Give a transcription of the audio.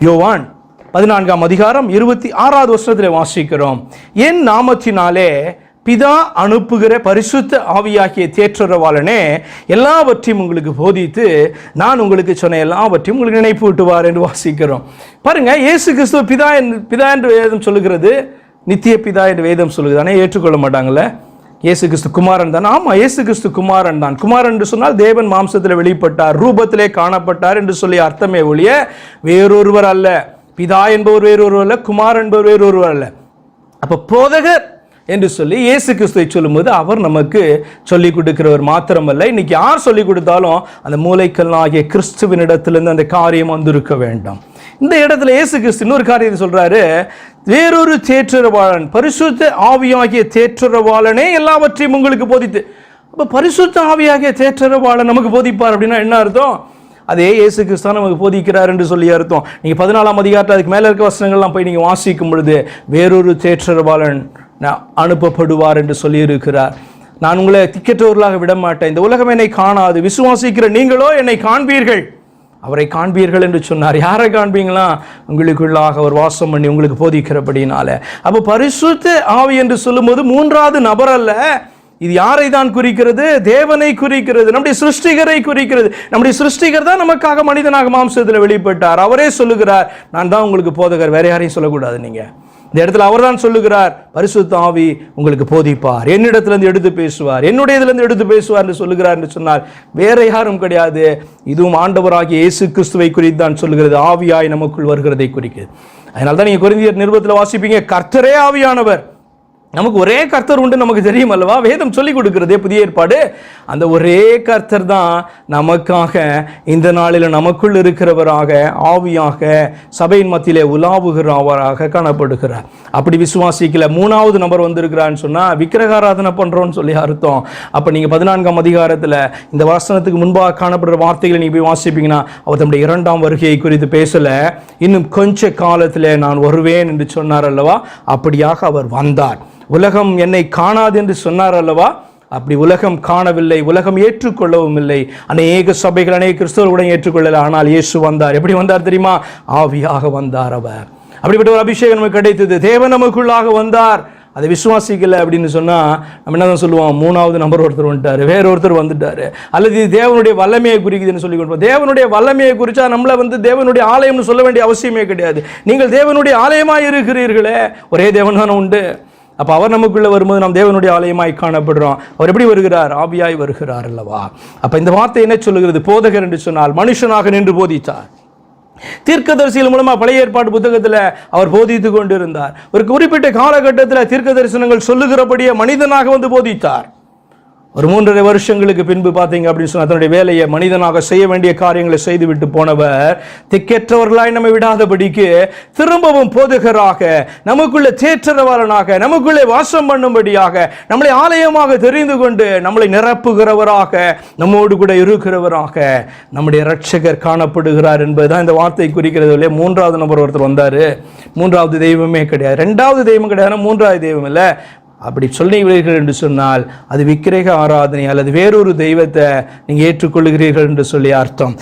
யோவான் பதினான்காம் அதிகாரம் இருபத்தி ஆறாவது வருஷத்தில் வாசிக்கிறோம். என் நாமத்தினாலே பிதா அனுப்புகிற பரிசுத்த ஆவியாகிய தேற்றரவாளனே எல்லாவற்றையும் உங்களுக்கு போதித்து நான் உங்களுக்கு சொன்ன எல்லாவற்றையும் உங்களுக்கு நினைப்பு விட்டுவார் என்று வாசிக்கிறோம். பாருங்க இயேசு கிறிஸ்துவ பிதா என்று பிதா என்று வேதம் சொல்லுகிறது. நித்திய பிதா என்று வேதம் சொல்லுகிறது. ஆனால் ஏற்றுக்கொள்ள மாட்டாங்களே இயேசு கிறிஸ்து குமாரன் தான். ஆமா இயேசு கிறிஸ்து குமாரன் தான். குமாரன் என்று சொன்னால் தேவன் மாம்சத்தில் வெளிப்பட்டார் ரூபத்திலே காணப்பட்டார் என்று சொல்லி அர்த்தமே ஒழிய வேறொருவர் அல்ல. பிதா என்பவர் வேறொருவர் அல்ல குமார் என்பவர் வேறொருவர் அல்ல. அப்போ போதகர் என்று சொல்லி இயேசு கிறிஸ்துவை சொல்லும்போது அவர் நமக்கு சொல்லிக் கொடுக்கிறவர் மாத்திரமல்ல. இன்னைக்கு யார் சொல்லிக் கொடுத்தாலும் அந்த மூளைக்கல்லாகிய கிறிஸ்துவினிடத்திலிருந்து அந்த காரியம் வந்திருக்க வேண்டும். இந்த இடத்துல இயேசு கிறிஸ்து இன்னொரு காரியத்தை சொல்கிறாரு வேறொரு தேற்றரவாளன் பரிசுத்த ஆவியாகிய தேற்றரவாளனே எல்லாவற்றையும் உங்களுக்கு போதித்து. அப்போ பரிசுத்த ஆவியாகிய தேற்றரவாளன் நமக்கு போதிப்பார் அப்படின்னா என்ன அர்த்தம்? அதே இயேசு கிறிஸ்தான் நமக்கு போதிக்கிறார் என்று சொல்லி அர்த்தம். நீங்கள் பதினாலாம் அதிகாரத்தில் அதுக்கு மேலே இருக்க வசனங்கள்லாம் போய் நீங்கள் வாசிக்கும் பொழுது வேறொரு தேற்றரவாளன் அனுப்பப்படுவார் என்று சொல்லியிருக்கிறார். நான் உங்களை திக்கற்றவர்களாக விட மாட்டேன் இந்த உலகம் என்னை காணாது. விசுவாசிக்கிற நீங்களோ என்னை காண்பீர்கள். அவரை காண்பீர்கள் என்று சொன்னார். யாரை காண்பீங்களா? உங்களுக்குள்ளாக அவர் வாசம் பண்ணி உங்களுக்கு போதிக்கிறபடினால அப்போ பரிசுத்த ஆவி என்று சொல்லும்போது மூன்றாவது நபர் அல்ல. இது யாரை தான் குறிக்கிறது? தேவனை குறிக்கிறது. நம்முடைய சிருஷ்டிகரை குறிக்கிறது. நம்முடைய சிருஷ்டிகர் தான் நமக்காக மனிதனாக மாம்சத்தில் வெளிப்பட்டார். அவரே சொல்லுகிறார் நான் தான் உங்களுக்கு போதகர். வேற யாரையும் சொல்லக்கூடாது நீங்கள் இந்த இடத்துல அவர்தான் சொல்லுகிறார் பரிசுத்த ஆவி உங்களுக்கு போதிப்பார். என்னிடத்திலிருந்து எடுத்து பேசுவார். என்னுடையதிலிருந்து எடுத்து பேசுவார் என்று சொல்லுகிறார் என்று சொன்னால் வேற யாரும் கிடையாது. இதுவும் ஆண்டவராகிய இயேசு கிறிஸ்துவை குறித்து தான் சொல்லுகிறது. ஆவியாய் நமக்குள் வருகிறதை குறிக்கிறது. அதனால தான் நீங்கள் குருந்தியர் நிருபத்தில் வாசிப்பீங்க கர்த்தரே ஆவியானவர். நமக்கு ஒரே கர்த்தர் உண்டு நமக்கு தெரியும் அல்லவா? வேதம் சொல்லிக் கொடுக்கிறதே புதிய ஏற்பாடு. அந்த ஒரே கர்த்தர் தான் நமக்காக இந்த நாளில் நமக்குள் இருக்கிறவராக ஆவியாக சபையின் மத்தியிலே உலாவுகிறவராக காணப்படுகிறார். அப்படி விசுவாசிக்கல மூணாவது நபர் வந்திருக்கிறான்னு சொன்னால் விக்கிரகாராதனை பண்ணுறோன்னு சொல்லி அர்த்தம். அப்போ நீங்கள் பதினான்காம் அதிகாரத்தில் இந்த வசனத்துக்கு முன்பாக காணப்படுற வார்த்தைகளை நீங்கள் போய் வாசிப்பீங்கன்னா அவர் தம்முடைய இரண்டாம் வருகையை குறித்து பேசலை. இன்னும் கொஞ்ச காலத்தில் நான் வருவேன் என்று சொன்னார் அல்லவா? அப்படியாக அவர் வந்தார். உலகம் என்னை காணாது என்று சொன்னார் அல்லவா? அப்படி உலகம் காணவில்லை உலகம் ஏற்றுக்கொள்ளவும் இல்லை. அநேக சபைகள் அநேக கிறிஸ்தவர்களுடன் ஏற்றுக்கொள்ளல. ஆனால் இயேசு வந்தார். எப்படி வந்தார் தெரியுமா? ஆவியாக வந்தார் அவர். அப்படிப்பட்ட ஒரு அபிஷேகம் நமக்கு கிடைத்தது. தேவன் நமக்குள்ளாக வந்தார். அதை விசுவாசிக்கல அப்படின்னு சொன்னால் நம்ம என்னதான் சொல்லுவோம்? மூணாவது நம்பர் ஒருத்தர் வந்துட்டாரு. வேற ஒருத்தர் வந்துட்டார். அல்லது இது தேவனுடைய வல்லமையை குறிக்குதுன்னு சொல்லி கொடுப்போம். தேவனுடைய வல்லமையை குறித்தா நம்மளை வந்து தேவனுடைய ஆலயம்னு சொல்ல வேண்டிய அவசியமே கிடையாது. நீங்கள் தேவனுடைய ஆலயமாக இருக்கிறீர்களே ஒரே தேவன் தானே உண்டு. அப்போ அவர் நமக்குள்ளே வரும்போது நாம் தேவனுடைய ஆலயமாய் காணப்படுறோம். அவர் எப்படி வருகிறார்? ஆவியாய் வருகிறார் அல்லவா? அப்போ இந்த வார்த்தை என்ன சொல்லுகிறது? போதகர் என்று சொன்னால் மனுஷனாக நின்று போதித்தார். தீர்க்கதரிசிகள் மூலமாக பழைய ஏற்பாடு புத்தகத்தில் அவர் போதித்து கொண்டிருந்தார். ஒரு குறிப்பிட்ட காலகட்டத்தில் தீர்க்க தரிசனங்கள் சொல்லுகிறபடியே மனிதனாக வந்து போதித்தார். ஒரு மூன்றரை வருஷங்களுக்கு பின்பு பார்த்தீங்க அப்படின்னு சொன்னால் தன்னுடைய வேலையை மனிதனாக செய்ய வேண்டிய காரியங்களை செய்துவிட்டு போனவர் திக்கற்றவர்களாய் நம்மை விடாதபடிக்கு திரும்பவும் போதுகராக நமக்குள்ள தேற்றவரனாக நமக்குள்ளே வாசம் பண்ணும்படியாக நம்மளை ஆலயமாக தெரிந்து கொண்டு நம்மளை நிரப்புகிறவராக நம்மோடு கூட இருக்கிறவராக நம்முடைய ரட்சகர் காணப்படுகிறார் என்பதுதான் இந்த வார்த்தை குறிக்கிறது இல்லையா? மூன்றாவது நபர் ஒருத்தர் வந்தார். மூன்றாவது தெய்வமே கிடையாது. ரெண்டாவது தெய்வம் கிடையாது. மூன்றாவது தெய்வம் இல்லை. அப்படி சொல்லுகிறீர்கள் என்று சொன்னால் அது விக்கிரக ஆராதனை அல்லது வேறொரு தெய்வத்தை நீங்கள் ஏற்றுக்கொள்கிறீர்கள் என்று சொல்லி அர்த்தம்.